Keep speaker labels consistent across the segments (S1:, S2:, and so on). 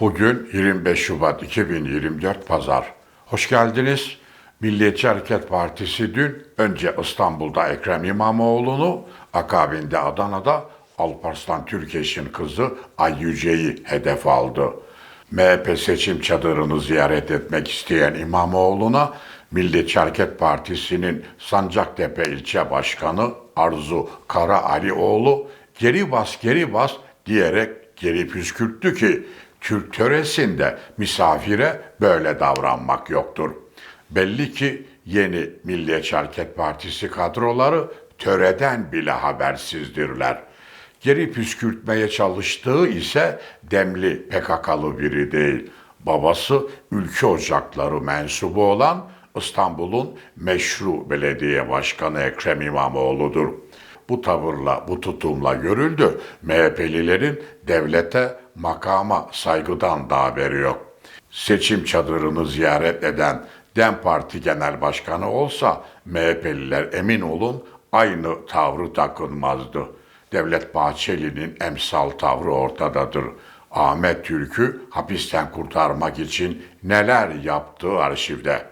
S1: Bugün 25 Şubat 2024 Pazar. Hoş geldiniz. Milliyetçi Hareket Partisi dün önce İstanbul'da Ekrem İmamoğlu'nu, akabinde Adana'da Alparslan Türkeş'in kızı Ay Yüce'yi hedef aldı. MHP seçim çadırını ziyaret etmek isteyen İmamoğlu'na Milliyetçi Hareket Partisi'nin Sancaktepe ilçe başkanı Arzu Kara Alioğlu geri bas geri bas diyerek geri püskürttü ki Türk töresinde misafire böyle davranmak yoktur. Belli ki yeni Milliyetçi Hareket Partisi kadroları töreden bile habersizdirler. Geri püskürtmeye çalıştığı ise demli PKK'lı biri değil. Babası ülke ocakları mensubu olan İstanbul'un meşru belediye başkanı Ekrem İmamoğlu'dur. Bu tavırla, bu tutumla görüldü. MHP'lilerin devlete, makama saygıdan da haberi yok. Seçim çadırını ziyaret eden DEM Parti Genel Başkanı olsa MHP'liler emin olun aynı tavrı takınmazdı. Devlet Bahçeli'nin emsal tavrı ortadadır. Ahmet Türk'ü hapisten kurtarmak için neler yaptığı arşivde.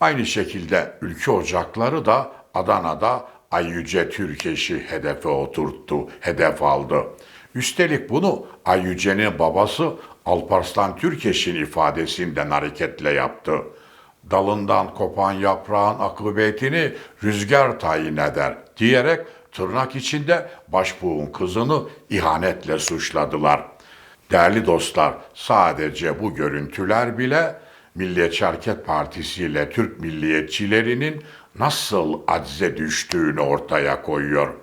S1: Aynı şekilde ülke ocakları da Adana'da Ay Yüce Türkeş'i hedefe oturttu, hedef aldı. Üstelik bunu Ay Yüce'nin babası Alparslan Türkeş'in ifadesinden hareketle yaptı. Dalından kopan yaprağın akıbetini rüzgar tayin eder diyerek tırnak içinde başbuğun kızını ihanetle suçladılar. Değerli dostlar, sadece bu görüntüler bile Milliyetçi Hareket Partisi ile Türk milliyetçilerinin nasıl acze düştüğünü ortaya koyuyor.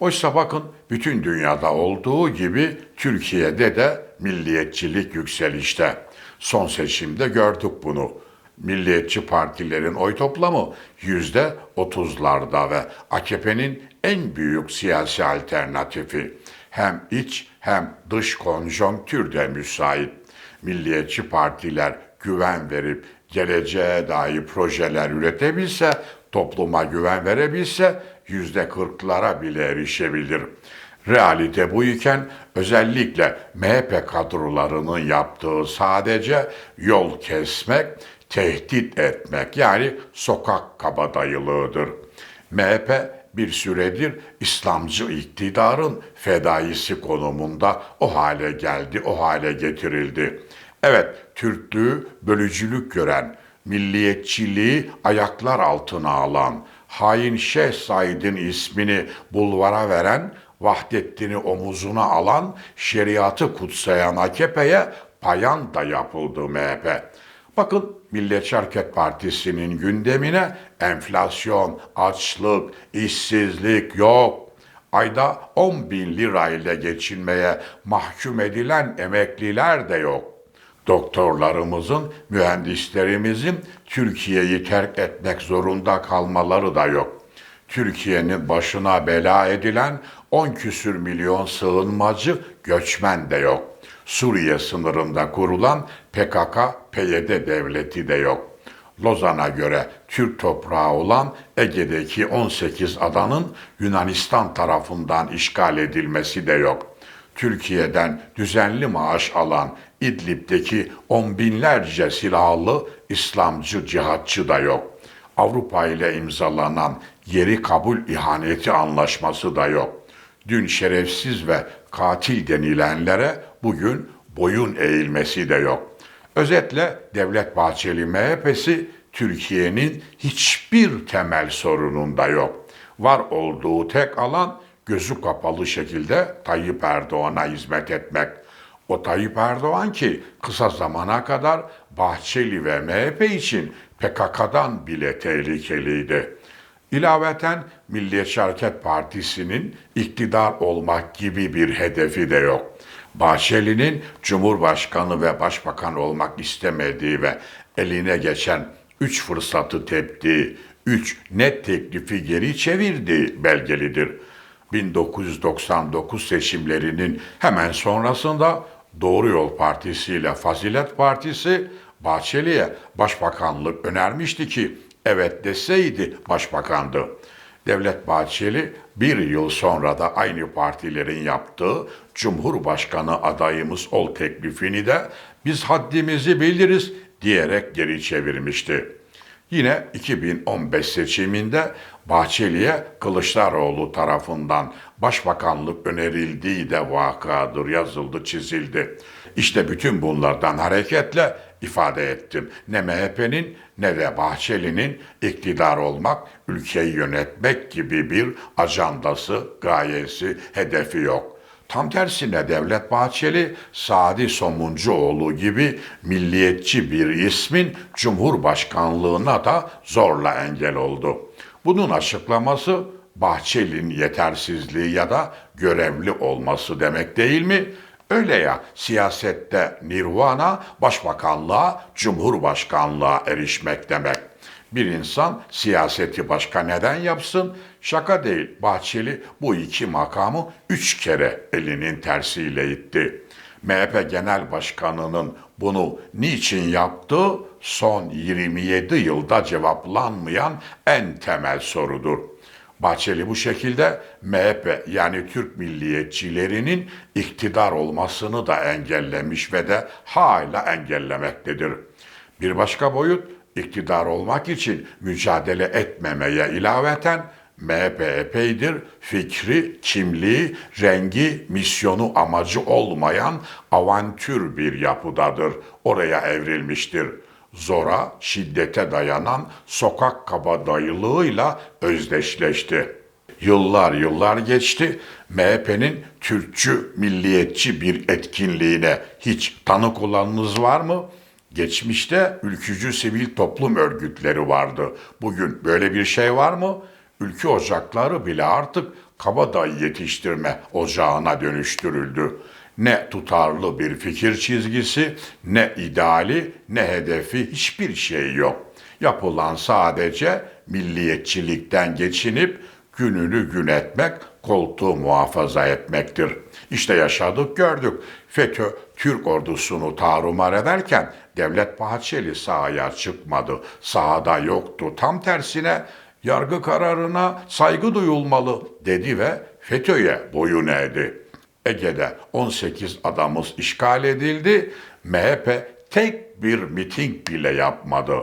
S1: Oysa bakın bütün dünyada olduğu gibi Türkiye'de de milliyetçilik yükselişte. Son seçimde gördük bunu. Milliyetçi partilerin oy toplamı yüzde otuzlarda ve AKP'nin en büyük siyasi alternatifi. Hem iç hem dış konjonktürde müsait. Milliyetçi partiler güven verip geleceğe dair projeler üretebilse, topluma güven verebilse yüzde kırklara bile erişebilir. Realite bu iken özellikle MHP kadrolarının yaptığı sadece yol kesmek, tehdit etmek yani sokak kabadayılığıdır. MHP bir süredir İslamcı iktidarın fedaisi konumunda o hale geldi, o hale getirildi. Evet, Türklüğü bölücülük gören, milliyetçiliği ayaklar altına alan, hain Şeyh Said'in ismini bulvara veren, Vahdettin'i omuzuna alan, şeriatı kutsayan AKP'ye payan da yapıldı MHP. Bakın Milliyetçi Hareket Partisi'nin gündemine enflasyon, açlık, işsizlik yok. Ayda 10 bin lirayla geçinmeye mahkum edilen emekliler de yok doktorlarımızın, mühendislerimizin Türkiye'yi terk etmek zorunda kalmaları da yok. Türkiye'nin başına bela edilen 10 küsür milyon sığınmacı göçmen de yok. Suriye sınırında kurulan PKK, PYD devleti de yok. Lozan'a göre Türk toprağı olan Ege'deki 18 adanın Yunanistan tarafından işgal edilmesi de yok. Türkiye'den düzenli maaş alan İdlib'deki on binlerce silahlı İslamcı cihatçı da yok. Avrupa ile imzalanan geri kabul ihaneti anlaşması da yok. Dün şerefsiz ve katil denilenlere bugün boyun eğilmesi de yok. Özetle Devlet Bahçeli MHP'si Türkiye'nin hiçbir temel sorununda yok. Var olduğu tek alan gözü kapalı şekilde Tayyip Erdoğan'a hizmet etmek. O Tayyip Erdoğan ki kısa zamana kadar Bahçeli ve MHP için PKK'dan bile tehlikeliydi. İlaveten Milliyetçi Hareket Partisi'nin iktidar olmak gibi bir hedefi de yok. Bahçeli'nin Cumhurbaşkanı ve Başbakan olmak istemediği ve eline geçen üç fırsatı teptiği, üç net teklifi geri çevirdiği belgelidir. 1999 seçimlerinin hemen sonrasında Doğru Yol Partisi ile Fazilet Partisi Bahçeli'ye başbakanlık önermişti ki evet deseydi başbakandı. Devlet Bahçeli bir yıl sonra da aynı partilerin yaptığı Cumhurbaşkanı adayımız ol teklifini de biz haddimizi biliriz diyerek geri çevirmişti. Yine 2015 seçiminde Bahçeli'ye Kılıçdaroğlu tarafından başbakanlık önerildiği de vakadır yazıldı çizildi. İşte bütün bunlardan hareketle ifade ettim. Ne MHP'nin ne de Bahçeli'nin iktidar olmak, ülkeyi yönetmek gibi bir ajandası, gayesi, hedefi yok. Tam tersine Devlet Bahçeli, Sadi Somuncuoğlu gibi milliyetçi bir ismin Cumhurbaşkanlığına da zorla engel oldu. Bunun açıklaması Bahçeli'nin yetersizliği ya da görevli olması demek değil mi? Öyle ya siyasette nirvana başbakanlığa, cumhurbaşkanlığa erişmek demek. Bir insan siyaseti başka neden yapsın? Şaka değil. Bahçeli bu iki makamı üç kere elinin tersiyle itti. MHP Genel Başkanı'nın bunu niçin yaptığı son 27 yılda cevaplanmayan en temel sorudur. Bahçeli bu şekilde MHP yani Türk milliyetçilerinin iktidar olmasını da engellemiş ve de hala engellemektedir. Bir başka boyut iktidar olmak için mücadele etmemeye ilaveten MHP epeydir fikri, kimliği, rengi, misyonu, amacı olmayan avantür bir yapıdadır. Oraya evrilmiştir. Zora, şiddete dayanan sokak kabadayılığıyla özdeşleşti. Yıllar yıllar geçti. MHP'nin Türkçü, milliyetçi bir etkinliğine hiç tanık olanınız var mı? Geçmişte ülkücü sivil toplum örgütleri vardı. Bugün böyle bir şey var mı? Ülke ocakları bile artık kabadayı yetiştirme ocağına dönüştürüldü. Ne tutarlı bir fikir çizgisi, ne ideali, ne hedefi hiçbir şey yok. Yapılan sadece milliyetçilikten geçinip gününü gün etmek, koltuğu muhafaza etmektir. İşte yaşadık gördük. FETÖ Türk ordusunu tarumar ederken Devlet Bahçeli sahaya çıkmadı. Sahada yoktu. Tam tersine yargı kararına saygı duyulmalı dedi ve FETÖ'ye boyun eğdi. Ege'de 18 adamız işgal edildi. MHP tek bir miting bile yapmadı.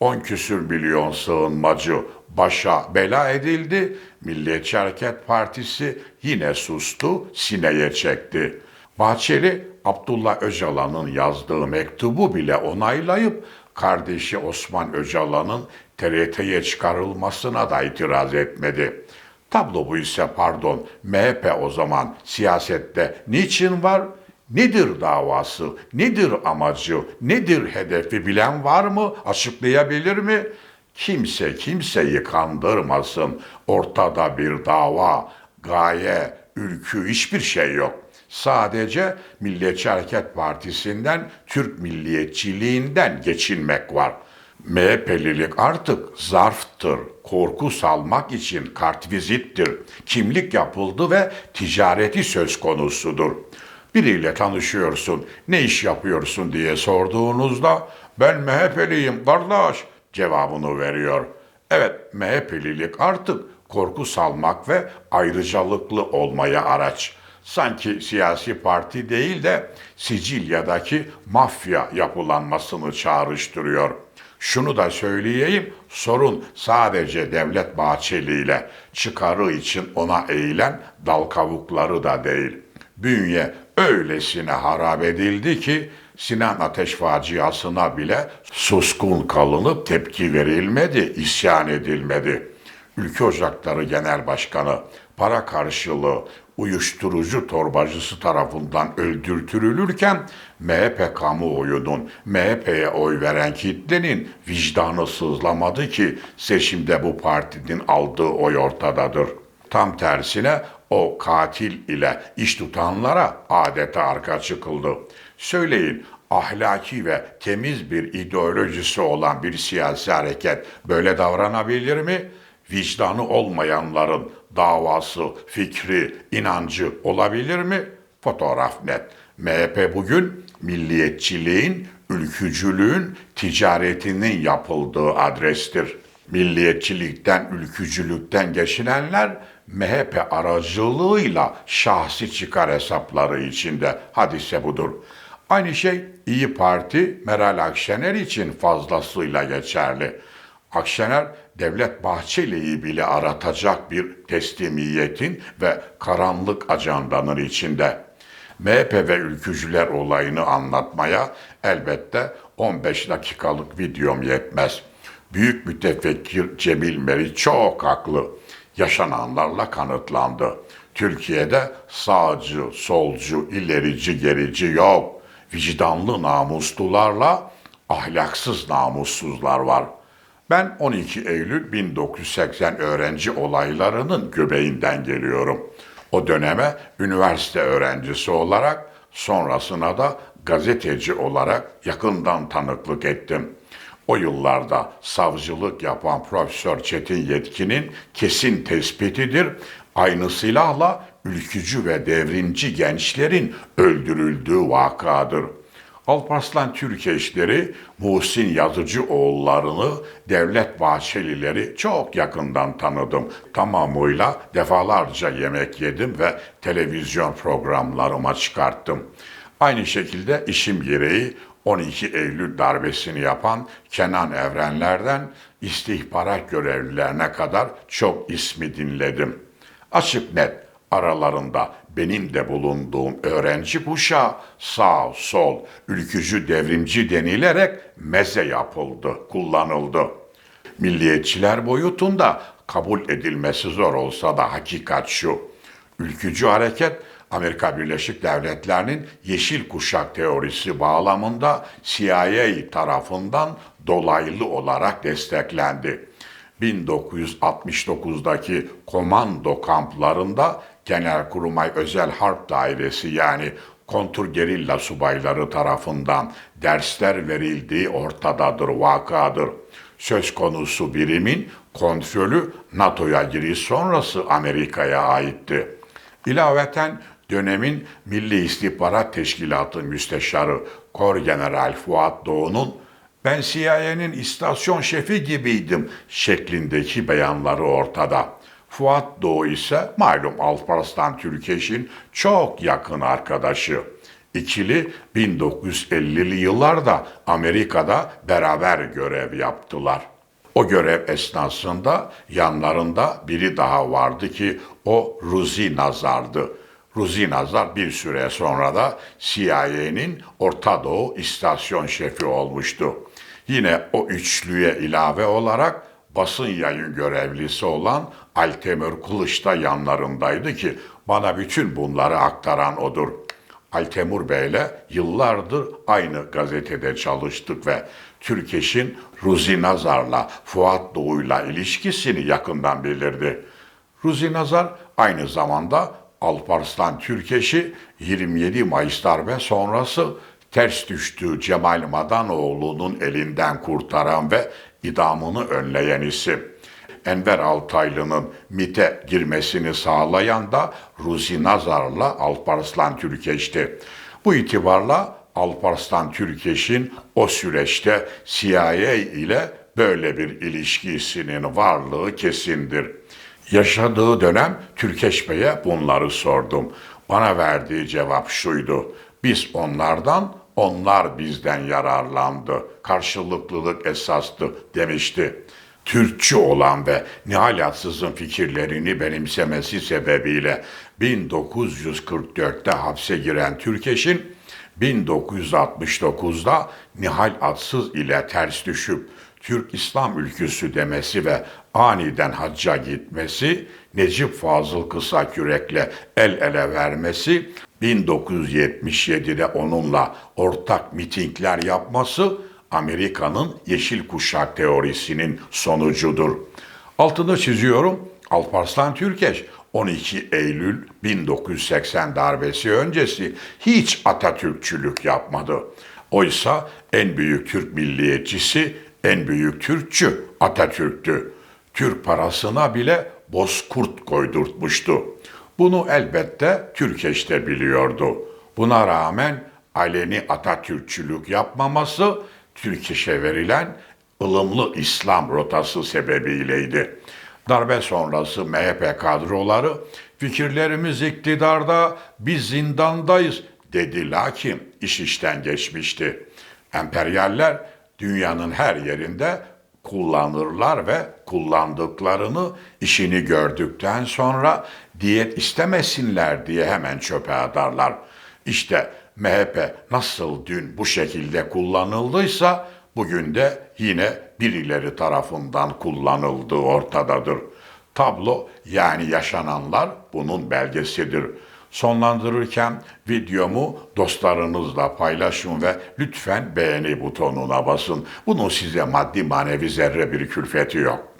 S1: 10 küsür milyon sığınmacı başa bela edildi. Milliyetçi Hareket Partisi yine sustu, sineye çekti. Bahçeli, Abdullah Öcalan'ın yazdığı mektubu bile onaylayıp kardeşi Osman Öcalan'ın TRT'ye çıkarılmasına da itiraz etmedi. Tablo bu ise pardon MHP o zaman siyasette niçin var? Nedir davası? Nedir amacı? Nedir hedefi bilen var mı? Açıklayabilir mi? Kimse kimseyi kandırmasın. Ortada bir dava, gaye, ülkü hiçbir şey yok. Sadece Milliyetçi Hareket Partisi'nden, Türk milliyetçiliğinden geçinmek var. MHP'lilik artık zarftır, korku salmak için kartvizittir, kimlik yapıldı ve ticareti söz konusudur. Biriyle tanışıyorsun, ne iş yapıyorsun diye sorduğunuzda ben MHP'liyim kardeş cevabını veriyor. Evet MHP'lilik artık korku salmak ve ayrıcalıklı olmaya araç. Sanki siyasi parti değil de Sicilya'daki mafya yapılanmasını çağrıştırıyor. Şunu da söyleyeyim, sorun sadece Devlet Bahçeli ile çıkarı için ona eğilen dal kavukları da değil. Bünye öylesine harap edildi ki Sinan Ateş faciasına bile suskun kalınıp tepki verilmedi, isyan edilmedi. Ülke Ocakları Genel Başkanı para karşılığı uyuşturucu torbacısı tarafından öldürtülürken MHP kamuoyunun MHP'ye oy veren kitlenin vicdanı sızlamadı ki seçimde bu partinin aldığı oy ortadadır. Tam tersine o katil ile iş tutanlara adeta arka çıkıldı. Söyleyin ahlaki ve temiz bir ideolojisi olan bir siyasi hareket böyle davranabilir mi? Vicdanı olmayanların davası, fikri, inancı olabilir mi? Fotoğraf net. MHP bugün milliyetçiliğin, ülkücülüğün, ticaretinin yapıldığı adrestir. Milliyetçilikten, ülkücülükten geçinenler MHP aracılığıyla şahsi çıkar hesapları içinde. Hadise budur. Aynı şey İyi Parti Meral Akşener için fazlasıyla geçerli. Akşener Devlet Bahçeli'yi bile aratacak bir teslimiyetin ve karanlık ajandanın içinde. MHP ve ülkücüler olayını anlatmaya elbette 15 dakikalık videom yetmez. Büyük mütefekkir Cemil Meriç çok haklı. Yaşananlarla kanıtlandı. Türkiye'de sağcı, solcu, ilerici, gerici yok. Vicdanlı namuslularla ahlaksız namussuzlar var. Ben 12 Eylül 1980 öğrenci olaylarının göbeğinden geliyorum. O döneme üniversite öğrencisi olarak sonrasına da gazeteci olarak yakından tanıklık ettim. O yıllarda savcılık yapan Profesör Çetin Yetkin'in kesin tespitidir. Aynı silahla ülkücü ve devrimci gençlerin öldürüldüğü vakadır. Alparslan Türkeşleri, Muhsin Yazıcıoğullarını, Devlet Bahçelileri çok yakından tanıdım. Tamamıyla defalarca yemek yedim ve televizyon programlarıma çıkarttım. Aynı şekilde işim gereği 12 Eylül darbesini yapan Kenan Evrenler'den istihbarat görevlilerine kadar çok ismi dinledim. Açık net aralarında benim de bulunduğum öğrenci kuşağı sağ sol ülkücü devrimci denilerek meze yapıldı, kullanıldı. Milliyetçiler boyutunda kabul edilmesi zor olsa da hakikat şu. Ülkücü hareket Amerika Birleşik Devletleri'nin yeşil kuşak teorisi bağlamında CIA tarafından dolaylı olarak desteklendi. 1969'daki komando kamplarında Genelkurmay Özel Harp Dairesi yani kontrgerilla subayları tarafından dersler verildiği ortadadır, vakadır. Söz konusu birimin kontrolü NATO'ya giriş sonrası Amerika'ya aitti. İlaveten dönemin Milli İstihbarat Teşkilatı Müsteşarı Kor General Fuat Doğu'nun ben CIA'nin istasyon şefi gibiydim şeklindeki beyanları ortada. Fuat Doğu ise malum Alparslan Türkeş'in çok yakın arkadaşı. İkili 1950'li yıllarda Amerika'da beraber görev yaptılar. O görev esnasında yanlarında biri daha vardı ki o Ruzi Nazar'dı. Ruzi Nazar bir süre sonra da CIA'nin Orta Doğu istasyon şefi olmuştu. Yine o üçlüye ilave olarak basın yayın görevlisi olan Altemür Kılıç da yanlarındaydı ki bana bütün bunları aktaran odur. Altemur Bey'le yıllardır aynı gazetede çalıştık ve Türkeş'in Ruzi Nazar'la Fuat Doğu'yla ilişkisini yakından bilirdi. Ruzi Nazar aynı zamanda Alparslan Türkeş'i 27 Mayıs darbe sonrası ters düştüğü Cemal Madanoğlu'nun elinden kurtaran ve idamını önleyen isim. Enver Altaylı'nın MIT'e girmesini sağlayan da Ruzi Nazar'la Alparslan Türkeş'ti. Bu itibarla Alparslan Türkeş'in o süreçte CIA ile böyle bir ilişkisinin varlığı kesindir. Yaşadığı dönem Türkeş Bey'e bunları sordum. Bana verdiği cevap şuydu. Biz onlardan, onlar bizden yararlandı. Karşılıklılık esastı demişti. Türkçü olan ve Nihalatsız'ın fikirlerini benimsemesi sebebiyle 1944'te hapse giren Türkeş'in 1969'da Nihal Atsız ile ters düşüp Türk İslam ülküsü demesi ve aniden hacca gitmesi, Necip Fazıl Kısakürek'le el ele vermesi, 1977'de onunla ortak mitingler yapması Amerika'nın yeşil kuşak teorisinin sonucudur. Altını çiziyorum. Alparslan Türkeş 12 Eylül 1980 darbesi öncesi hiç Atatürkçülük yapmadı. Oysa en büyük Türk milliyetçisi, en büyük Türkçü Atatürk'tü. Türk parasına bile bozkurt koydurtmuştu. Bunu elbette Türkeş de biliyordu. Buna rağmen aleni Atatürkçülük yapmaması Türkeş'e verilen ılımlı İslam rotası sebebiyleydi. Darbe sonrası MHP kadroları fikirlerimiz iktidarda, biz zindandayız dedi lakin iş işten geçmişti. Emperyaller dünyanın her yerinde kullanırlar ve kullandıklarını işini gördükten sonra diyet istemesinler diye hemen çöpe atarlar. İşte MHP nasıl dün bu şekilde kullanıldıysa bugün de yine birileri tarafından kullanıldığı ortadadır. Tablo yani yaşananlar bunun belgesidir. Sonlandırırken videomu dostlarınızla paylaşın ve lütfen beğeni butonuna basın. Bunun size maddi manevi zerre bir külfeti yok.